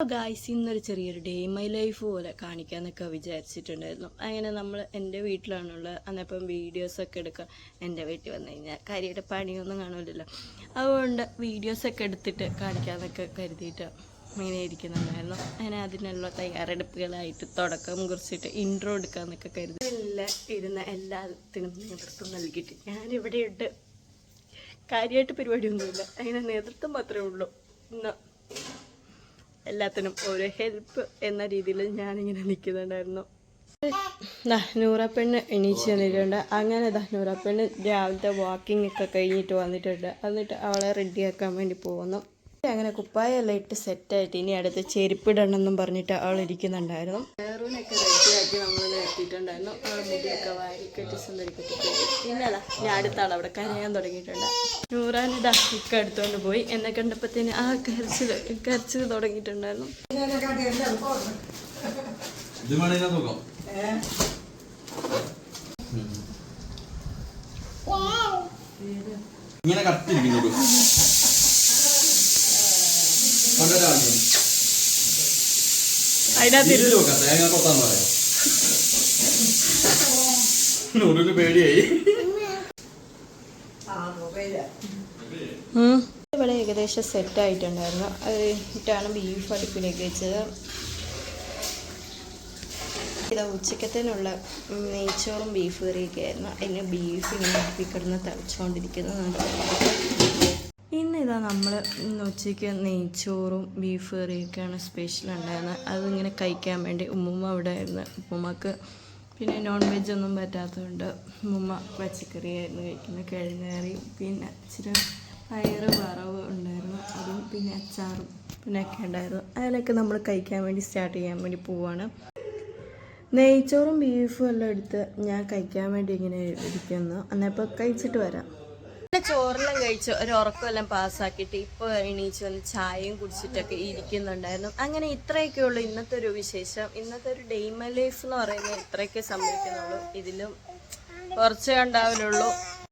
Guys ഇന്നൊരു ചെറിയൊരു day my life പോലെ കാണിക്കാന്നൊക്കെ വിചാരിച്ചിട്ടുണ്ടായിരുന്നു. അങ്ങനെ നമ്മൾ എന്റെ വീട്ടിലാണുള്ളത്. അന്നപ്പം വീഡിയോസൊക്കെ എടുക്കുക എന്റെ വീട്ടിൽ വന്നു കഴിഞ്ഞാൽ കാര്യമായിട്ട് പണിയൊന്നും കാണില്ലല്ലോ അതുകൊണ്ട് വീഡിയോസൊക്കെ എടുത്തിട്ട് കാണിക്കാന്നൊക്കെ കരുതിയിട്ട് ഇങ്ങനെ ഇരിക്കുന്നുണ്ടായിരുന്നു. അങ്ങനെ അതിനുള്ള തയ്യാറെടുപ്പുകളായിട്ട് തുടക്കം കുറിച്ചിട്ട് ഇൻട്രോ എടുക്കാന്നൊക്കെ കരുതി. എല്ലാം ഇരുന്ന എല്ലാത്തിനും നേതൃത്വം നൽകിയിട്ട് ഞാനിവിടെയുണ്ട് കാര്യമായിട്ട് പരിപാടിയൊന്നുമില്ല. അങ്ങനെ നേതൃത്വം മാത്രമേ ഉള്ളൂ. ഇന്ന് എല്ലാത്തിനും ഒരു ഹെൽപ്പ് എന്ന രീതിയിൽ ഞാനിങ്ങനെ നിൽക്കുന്നുണ്ടായിരുന്നു. ദാ നൂറപ്പെണ്ണ് എണീച്ച് വന്നിട്ടുണ്ട്. അങ്ങനെ ദാ പെണ്ണ് രാവിലത്തെ വാക്കിംഗ് ഒക്കെ കഴിഞ്ഞിട്ട് വന്നിട്ടുണ്ട്. എന്നിട്ട് അവളെ റെഡിയാക്കാൻ വേണ്ടി പോകുന്നു. അങ്ങനെ കുപ്പായെല്ലാം ഇട്ട് സെറ്റായിട്ട് ഇനി അടുത്ത് ചെരുപ്പിടണമെന്നും പറഞ്ഞിട്ട് അവൾ ഇരിക്കുന്നുണ്ടായിരുന്നു. വേറൂനൊക്കെ റെഡിയാക്കി നമ്മൾ നിർത്തിയിട്ടുണ്ടായിരുന്നു. അവൾ മുടിയൊക്കെ വാരി കെട്ടി സുന്ദരിക്കെട്ടി. അതാ ഞാൻ അടുത്ത ആൾ അവിടെ കരയാൻ തുടങ്ങിയിട്ടുണ്ട്. നൂറാനിതാ ഇക്ക എടുത്തുകൊണ്ട് പോയി. എന്നെ കണ്ടപ്പത്തേന് ആ കരച്ചിൽ കരച്ചിൽ തുടങ്ങിയിട്ടുണ്ടായിരുന്നു. ഇങ്ങനെ കത്തിരിക്കുന്നു തേങ്ങ കൊത്താന്ന് പറയാം. നൂറിന് പേടിയായി. ഉം. ഇവിടെ ഏകദേശം സെറ്റ് ആയിട്ടുണ്ടായിരുന്നു. അത് കഴിഞ്ഞിട്ടാണ് ബീഫ് അടുപ്പിലേക്ക് വെച്ചത്. ഇത് ഉച്ചക്കത്തേനുള്ള നെയ്ച്ചോറും ബീഫ് കറിയൊക്കെ ആയിരുന്നു. അതിന് ബീഫ് ഇങ്ങനെ അടുപ്പിക്കിടന്ന് തിളച്ചുകൊണ്ടിരിക്കുന്നത് ഇതാ നമ്മൾ ഉച്ചയ്ക്ക് നെയ്ച്ചോറും ബീഫ് കറിയൊക്കെയാണ് സ്പെഷ്യൽ ഉണ്ടായിരുന്നത് അതിങ്ങനെ കഴിക്കാൻ വേണ്ടി ഉമ്മുമ്മ അവിടെ ആയിരുന്നു. ഉമ്മുമ്മക്ക് പിന്നെ നോൺ വെജ് ഒന്നും പറ്റാത്തതുകൊണ്ട് ഉമ്മുമ്മ പച്ചക്കറിയായിരുന്നു കഴിക്കുന്നത് കിഴങ്ങ് കറി പിന്നെ ഇച്ചിരി പയറ് വറവ് ഉണ്ടായിരുന്നു. അതും പിന്നെ അച്ചാറും പിന്നെ ഒക്കെ ഉണ്ടായിരുന്നു. അതിലൊക്കെ നമ്മൾ കഴിക്കാൻ വേണ്ടി സ്റ്റാർട്ട് ചെയ്യാൻ വേണ്ടി പോവാണ്. നെയ്ച്ചോറും ബീഫും എല്ലാം എടുത്ത് ഞാൻ കഴിക്കാൻ വേണ്ടി ഇങ്ങനെ ഇരിക്കുന്നു. എന്നപ്പോൾ കഴിച്ചിട്ട് വരാം. ചോറെല്ലാം കഴിച്ച് ഒരു ഉറക്കമെല്ലാം പാസ്സാക്കിയിട്ട് ഇപ്പോൾ എണീച്ച് വന്ന് ചായയും കുടിച്ചിട്ടൊക്കെ ഇരിക്കുന്നുണ്ടായിരുന്നു. അങ്ങനെ ഇത്രയൊക്കെ ഉള്ളൂ ഇന്നത്തെ ഒരു വിശേഷം. ഇന്നത്തെ ഒരു ഡെയ്മ ലൈഫ് എന്ന് പറയുന്നത് ഇത്രയൊക്കെ സംഭവിക്കുന്നുള്ളൂ. ഇതിലും കുറച്ചേ ഉണ്ടാവില്ലുള്ളൂ